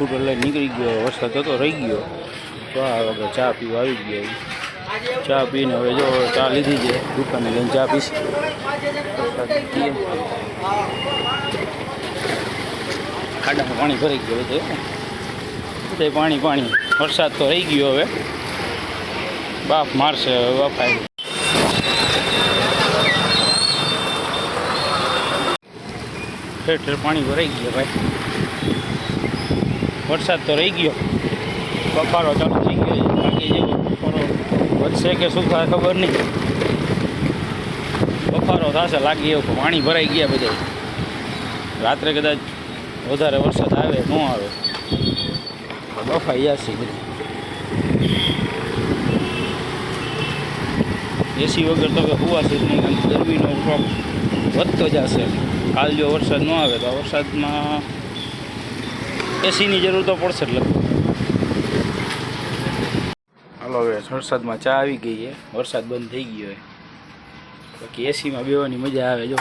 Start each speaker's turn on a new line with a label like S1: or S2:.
S1: Scooter એટલે નીકળી ગયો, વરસાદ હતો રહી ગયો. તો આ વગર ચા પીવા આવી ગયો. ચા પીને હવે જો ચા લીધી છે, દુકાને લઈને ચા પીશ. ખાડામાં પાણી ભરાઈ ગયું છે. તે પાણી પાણી. વરસાદ તો રહી ગયો હવે. બાપ મારશે હવે બાપાએ. ઠેર ઠેર પાણી ભરાઈ ગયા ભાઈ. વરસાદ તો રહી ગયો. બફારો ચાલુ થઈ ગયો. બાકી જેવો બફારો વધશે કે શું થાય ખબર નહીં. બફારો થશે, લાગી એવું, પાણી ભરાઈ ગયા બધા. રાત્રે કદાચ વધારે વરસાદ આવે, ન આવે. બફાઈ જશે બધું. એસી વગર તો હવે હુવાશે જ નહીં ગરમીનો પ્રોપ વધતો જશે. કાલ જો વરસાદ ન આવે તો વરસાદમાં એસીની જરૂર તો પડશે જ લગભગ. હાલો, હવે વરસાદમાં ચા આવી ગઈ છે. વરસાદ બંધ થઈ ગયો હોય બાકી એસીમાં બેવાની મજા આવે, જો.